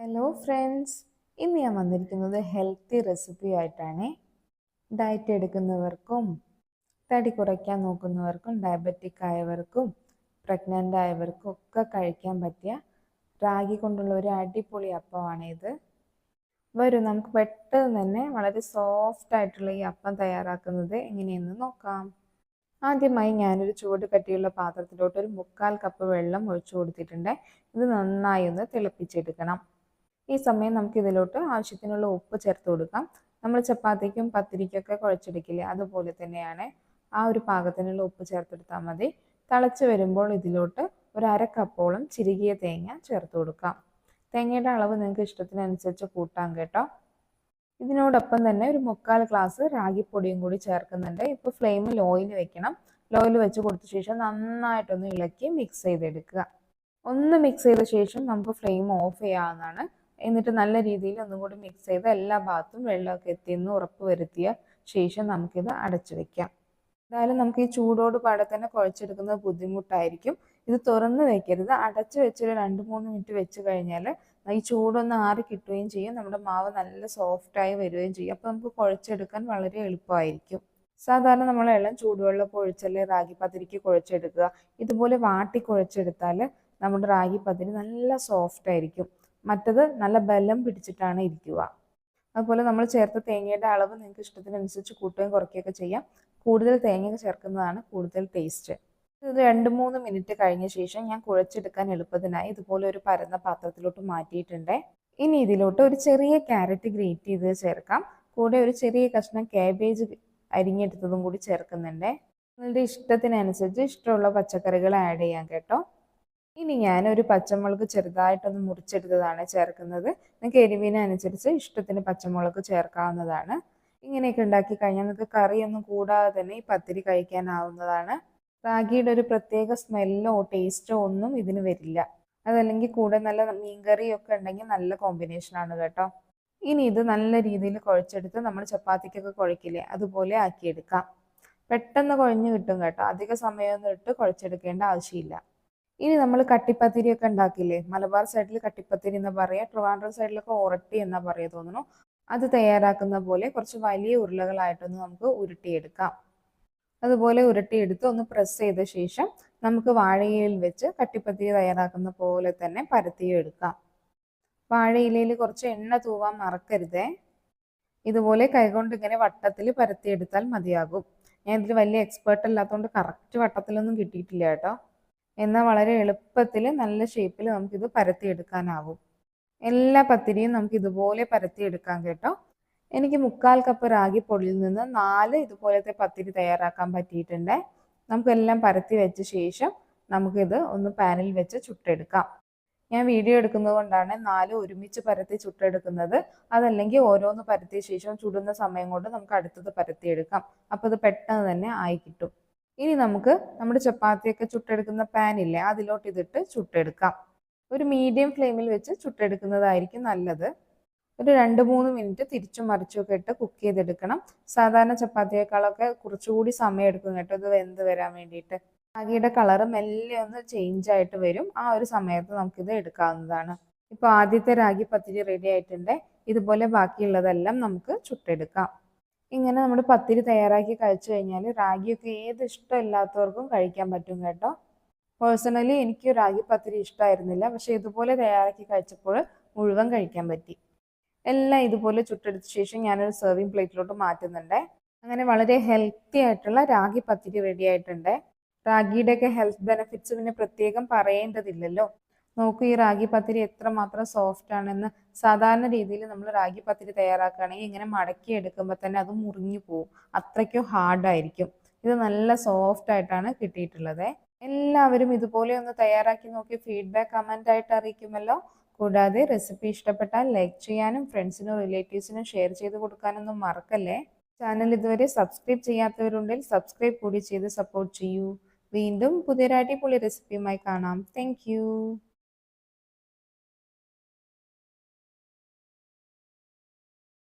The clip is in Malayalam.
ഹലോ ഫ്രണ്ട്സ് ഇന്ന് ഞാൻ വന്നിരിക്കുന്നത് ഹെൽത്തി റെസിപ്പി ആയിട്ടാണ്. ഡയറ്റ് എടുക്കുന്നവർക്കും തടി കുറയ്ക്കാൻ നോക്കുന്നവർക്കും ഡയബറ്റിക് ആയവർക്കും പ്രഗ്നന്റ് ആയവർക്കും ഒക്കെ കഴിക്കാൻ പറ്റിയ റാഗി കൊണ്ടുള്ള ഒരു അടിപൊളി അപ്പമാണ് ഇത്. വരും നമുക്ക് പെട്ടെന്ന് തന്നെ വളരെ സോഫ്റ്റ് ആയിട്ടുള്ള ഈ അപ്പം തയ്യാറാക്കുന്നത് എങ്ങനെയെന്ന് നോക്കാം. ആദ്യമായി ഞാനൊരു ചൂട് കട്ടിയുള്ള പാത്രത്തിലോട്ട് ഒരു മുക്കാൽ കപ്പ് വെള്ളം ഒഴിച്ചു കൊടുത്തിട്ടുണ്ട്. ഇത് നന്നായി ഒന്ന് തിളപ്പിച്ചെടുക്കണം. ഈ സമയം നമുക്ക് ഇതിലോട്ട് ആവശ്യത്തിനുള്ള ഉപ്പ് ചേർത്ത് കൊടുക്കാം. നമ്മൾ ചപ്പാത്തിക്കും പത്തിരിക്കൊക്കെ കുഴച്ചെടുക്കില്ലേ അതുപോലെ തന്നെയാണ് ആ ഒരു പാകത്തിനുള്ള ഉപ്പ് ചേർത്തെടുത്താൽ മതി. തിളച്ച് വരുമ്പോൾ ഇതിലോട്ട് ഒരു അര കപ്പോളം ചിരുകിയ തേങ്ങ ചേർത്ത് കൊടുക്കാം. തേങ്ങയുടെ അളവ് നിങ്ങൾക്ക് ഇഷ്ടത്തിനനുസരിച്ച് കൂട്ടാം കേട്ടോ. ഇതിനോടൊപ്പം തന്നെ ഒരു മുക്കാൽ ഗ്ലാസ് റാഗിപ്പൊടിയും കൂടി ചേർക്കുന്നുണ്ട്. ഇപ്പോൾ ഫ്ലെയിം ലോയിൽ വെക്കണം. ലോയിൽ വെച്ച് കൊടുത്ത ശേഷം നന്നായിട്ടൊന്ന് ഇളക്കി മിക്സ് ചെയ്തെടുക്കുക. ഒന്ന് മിക്സ് ചെയ്ത ശേഷം നമുക്ക് ഫ്ലെയിം ഓഫ് ചെയ്യാവുന്നതാണ്. എന്നിട്ട് നല്ല രീതിയിൽ ഒന്നും കൂടി മിക്സ് ചെയ്ത് എല്ലാ ഭാഗത്തും വെള്ളമൊക്കെ എത്തിയെന്ന് ഉറപ്പ് വരുത്തിയ ശേഷം നമുക്കിത് അടച്ചു വെക്കാം. എന്തായാലും നമുക്ക് ഈ ചൂടോട് പാടെ തന്നെ കുഴച്ചെടുക്കുന്നത് ബുദ്ധിമുട്ടായിരിക്കും. ഇത് തുറന്ന് വെക്കരുത്. അടച്ചു വെച്ചൊരു രണ്ട് മൂന്ന് മിനിറ്റ് വെച്ച് കഴിഞ്ഞാൽ ഈ ചൂടൊന്ന് ആറി കിട്ടുകയും ചെയ്യും. നമ്മുടെ മാവ് നല്ല സോഫ്റ്റായി വരികയും ചെയ്യും. അപ്പോൾ നമുക്ക് കുഴച്ചെടുക്കാൻ വളരെ എളുപ്പമായിരിക്കും. സാധാരണ നമ്മൾ ഇളം ചൂടുവെള്ളം കുഴച്ചല്ലേ റാഗി പതിരിക്ക് കുഴച്ചെടുക്കുക. ഇതുപോലെ വാട്ടി കുഴച്ചെടുത്താൽ നമ്മുടെ റാഗി പതിരി നല്ല സോഫ്റ്റ് ആയിരിക്കും. മറ്റത് നല്ല ബലം പിടിച്ചിട്ടാണ് ഇരിക്കുക. അതുപോലെ നമ്മൾ ചേർത്ത തേങ്ങയുടെ അളവ് നിങ്ങൾക്ക് ഇഷ്ടത്തിനനുസരിച്ച് കൂട്ടുകയും കുറയ്ക്കുകയൊക്കെ ചെയ്യാം. കൂടുതൽ തേങ്ങ ചേർക്കുന്നതാണ് കൂടുതൽ ടേസ്റ്റ് ഇത് രണ്ട് മൂന്ന് മിനിറ്റ് കഴിഞ്ഞ ശേഷം ഞാൻ കുഴച്ചെടുക്കാൻ എളുപ്പത്തിനായി ഇതുപോലെ ഒരു പരന്ന പാത്രത്തിലോട്ട് മാറ്റിയിട്ടുണ്ട്. ഇനി ഇതിലോട്ട് ഒരു ചെറിയ ക്യാരറ്റ് ഗ്രേറ്റ് ചെയ്ത് ചേർക്കാം. കൂടെ ഒരു ചെറിയ കഷ്ണം കാബേജ് അരിഞ്ഞെടുത്തതും കൂടി ചേർക്കുന്നുണ്ട്. നിങ്ങളുടെ ഇഷ്ടത്തിനനുസരിച്ച് ഇഷ്ടമുള്ള പച്ചക്കറികൾ ആഡ് ചെയ്യാം കേട്ടോ. ഇനി ഞാൻ ഒരു പച്ചമുളക് ചെറുതായിട്ടൊന്ന് മുറിച്ചെടുത്തതാണ് ചേർക്കുന്നത്. നിങ്ങൾക്ക് എരിവിനനുസരിച്ച് ഇഷ്ടത്തിന് പച്ചമുളക് ചേർക്കാവുന്നതാണ്. ഇങ്ങനെയൊക്കെ ഉണ്ടാക്കി കഴിഞ്ഞാൽ നിങ്ങൾക്ക് കറിയൊന്നും കൂടാതെ തന്നെ ഈ പത്തിരി കഴിക്കാനാവുന്നതാണ്. റാഗിയുടെ ഒരു പ്രത്യേക സ്മെല്ലോ ടേസ്റ്റോ ഒന്നും ഇതിന് വരില്ല. അതല്ലെങ്കിൽ കൂടെ നല്ല മീൻകറിയൊക്കെ ഉണ്ടെങ്കിൽ നല്ല കോമ്പിനേഷനാണ് കേട്ടോ. ഇനി ഇത് നല്ല രീതിയിൽ കുഴച്ചെടുത്ത് നമ്മൾ ചപ്പാത്തിക്കൊക്കെ കുഴക്കില്ലേ അതുപോലെ ആക്കിയെടുക്കാം. പെട്ടെന്ന് കുഴഞ്ഞു കിട്ടും കേട്ടോ. അധിക സമയമൊന്നും ഇട്ട് കുഴച്ചെടുക്കേണ്ട ആവശ്യമില്ല. ഇനി നമ്മൾ കട്ടിപ്പത്തിരി ഒക്കെ ഉണ്ടാക്കില്ലേ? മലബാർ സൈഡിൽ കട്ടിപ്പത്തിരി എന്ന് പറയാ ട്രിവാൻഡ്രം സൈഡിലൊക്കെ ഒരട്ടി എന്നാ പറയാ തോന്നുന്നു. അത് തയ്യാറാക്കുന്ന പോലെ കുറച്ച് വലിയ ഉരുളകളായിട്ടൊന്ന് നമുക്ക് ഉരുട്ടിയെടുക്കാം. അതുപോലെ ഉരുട്ടിയെടുത്ത് ഒന്ന് പ്രസ് ചെയ്ത ശേഷം നമുക്ക് വാഴയിലയിൽ വെച്ച് കട്ടിപ്പത്തിരി തയ്യാറാക്കുന്ന പോലെ തന്നെ പരത്തിയെടുക്കാം വാഴയിലയിൽ കുറച്ച് എണ്ണ തൂവാൻ മറക്കരുതേ. ഇതുപോലെ കൈകൊണ്ട് ഇങ്ങനെ വട്ടത്തിൽ പരത്തിയെടുത്താൽ മതിയാകും. ഞാൻ ഇതിൽ വലിയ എക്സ്പേർട്ട് അല്ലാത്തതുകൊണ്ട് കറക്റ്റ് വട്ടത്തിലൊന്നും കിട്ടിയിട്ടില്ല കേട്ടോ. എന്നാൽ വളരെ എളുപ്പത്തിൽ നല്ല ഷേപ്പിൽ നമുക്കിത് പരത്തിയെടുക്കാനാവും. എല്ലാ പത്തിരിയും നമുക്ക് ഇതുപോലെ പരത്തിയെടുക്കാം കേട്ടോ. എനിക്ക് മുക്കാൽ കപ്പ് റാഗി പൊടിയിൽ നിന്ന് നാല് ഇതുപോലത്തെ പത്തിരി തയ്യാറാക്കാൻ പറ്റിയിട്ടുണ്ട്. നമുക്കെല്ലാം പരത്തി വെച്ച ശേഷം നമുക്കിത് ഒന്ന് പാനിൽ വെച്ച് ചുട്ടെടുക്കാം. ഞാൻ വീഡിയോ എടുക്കുന്നത് കൊണ്ടാണ് നാല് ഒരുമിച്ച് പരത്തി ചുട്ടെടുക്കുന്നത്. അതല്ലെങ്കിൽ ഓരോന്ന് പരത്തിയ ശേഷം ചുടുന്ന സമയം കൊണ്ട് നമുക്ക് അടുത്തത് പരത്തിയെടുക്കാം. അപ്പോൾ ഇത് പെട്ടെന്ന് തന്നെ ആയി കിട്ടും. ഇനി നമുക്ക് നമ്മുടെ ചപ്പാത്തിയൊക്കെ ചുട്ടെടുക്കുന്ന പാനില്ലേ അതിലോട്ട് ഇതിട്ട് ചുട്ടെടുക്കാം. ഒരു മീഡിയം ഫ്ലെയിമിൽ വെച്ച് ചുട്ടെടുക്കുന്നതായിരിക്കും നല്ലത്. ഒരു രണ്ട് മൂന്ന് മിനിറ്റ് തിരിച്ചും മറിച്ചും ഒക്കെ ഇട്ട് കുക്ക് ചെയ്തെടുക്കണം. സാധാരണ ചപ്പാത്തിയേക്കാളൊക്കെ കുറച്ചുകൂടി സമയം എടുക്കും കേട്ടോ ഇത് വെന്ത് വരാൻ വേണ്ടിയിട്ട്. റാഗിയുടെ കളറ് മെല്ലെ ഒന്ന് ചേഞ്ച് ആയിട്ട് വരും. ആ ഒരു സമയത്ത് നമുക്കിത് എടുക്കാവുന്നതാണ്. ഇപ്പൊ ആദ്യത്തെ രാഗി പത്തിരി റെഡി ആയിട്ടുണ്ട്. ഇതുപോലെ ബാക്കിയുള്ളതെല്ലാം നമുക്ക് ചുട്ടെടുക്കാം. ഇങ്ങനെ നമ്മൾ പത്തിരി തയ്യാറാക്കി കഴിച്ചു കഴിഞ്ഞാൽ റാഗിയൊക്കെ ഏത് ഇഷ്ടമില്ലാത്തവർക്കും കഴിക്കാൻ പറ്റും കേട്ടോ. പേഴ്സണലി എനിക്ക് റാഗി പത്തിരി ഇഷ്ടമായിരുന്നില്ല പക്ഷെ ഇതുപോലെ തയ്യാറാക്കി കഴിച്ചപ്പോൾ മുഴുവൻ കഴിക്കാൻ പറ്റി. എല്ലാം ഇതുപോലെ ചുട്ടെടുത്ത ശേഷം ഞാനൊരു സെർവിങ് പ്ലേറ്റിലോട്ട് മാറ്റുന്നുണ്ട്. അങ്ങനെ വളരെ ഹെൽത്തി ആയിട്ടുള്ള റാഗി പത്തിരി റെഡി ആയിട്ടുണ്ട്. റാഗിയുടെയൊക്കെ ഹെൽത്ത് ബെനിഫിറ്റ്സ് പിന്നെ പ്രത്യേകം പറയേണ്ടതില്ലല്ലോ. നോക്കൂ ഈ റാഗി പത്തിരി എത്രമാത്രം സോഫ്റ്റ് ആണെന്ന്. സാധാരണ രീതിയിൽ നമ്മൾ റാഗി പത്തിരി തയ്യാറാക്കുകയാണെങ്കിൽ ഇങ്ങനെ മടക്കി എടുക്കുമ്പോൾ തന്നെ അത് മുറിഞ്ഞു പോകും അത്രയ്ക്കും ഹാർഡായിരിക്കും ഇത് നല്ല സോഫ്റ്റ് ആയിട്ടാണ് കിട്ടിയിട്ടുള്ളത്. എല്ലാവരും ഇതുപോലെ ഒന്ന് തയ്യാറാക്കി നോക്കി ഫീഡ്ബാക്ക് കമന്റ് ആയിട്ട് അറിയിക്കുമല്ലോ. കൂടാതെ റെസിപ്പി ഇഷ്ടപ്പെട്ടാൽ ലൈക്ക് ചെയ്യാനും ഫ്രണ്ട്സിനും റിലേറ്റീവ്സിനും ഷെയർ ചെയ്ത് കൊടുക്കാനൊന്നും മറക്കല്ലേ? ചാനൽ ഇതുവരെ സബ്സ്ക്രൈബ് ചെയ്യാത്തവരുണ്ടെങ്കിൽ സബ്സ്ക്രൈബ് കൂടി ചെയ്ത് സപ്പോർട്ട് ചെയ്യൂ. വീണ്ടും പുതിയൊരു അടിപൊളി റെസിപ്പിയുമായി കാണാം. താങ്ക്